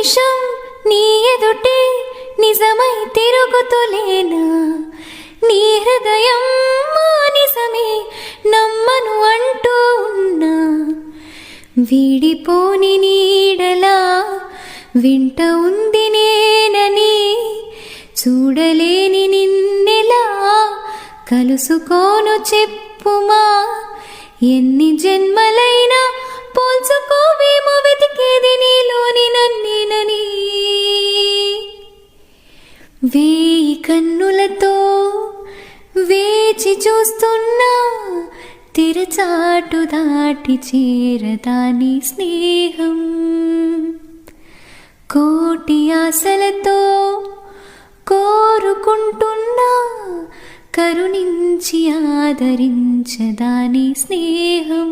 నిమిషం నీ ఎదుటే నిజమై తిరుగుతులేనా? నీ హృదయం మానిసమే నమ్మను అంటూ ఉన్నా. వీడిపోని నీడలా వింట ఉంది నేనని చూడలేని నిన్నెలా కలుసుకోను చెప్పుమా? ఎన్ని జన్మల వేయి కన్నులతో వేచి చూస్తున్నా తెరచాటు దాటి చేరదాని స్నేహం. కోటి ఆశలతో కోరుకుంటున్నా కరుణించి ఆదరించదాని స్నేహం.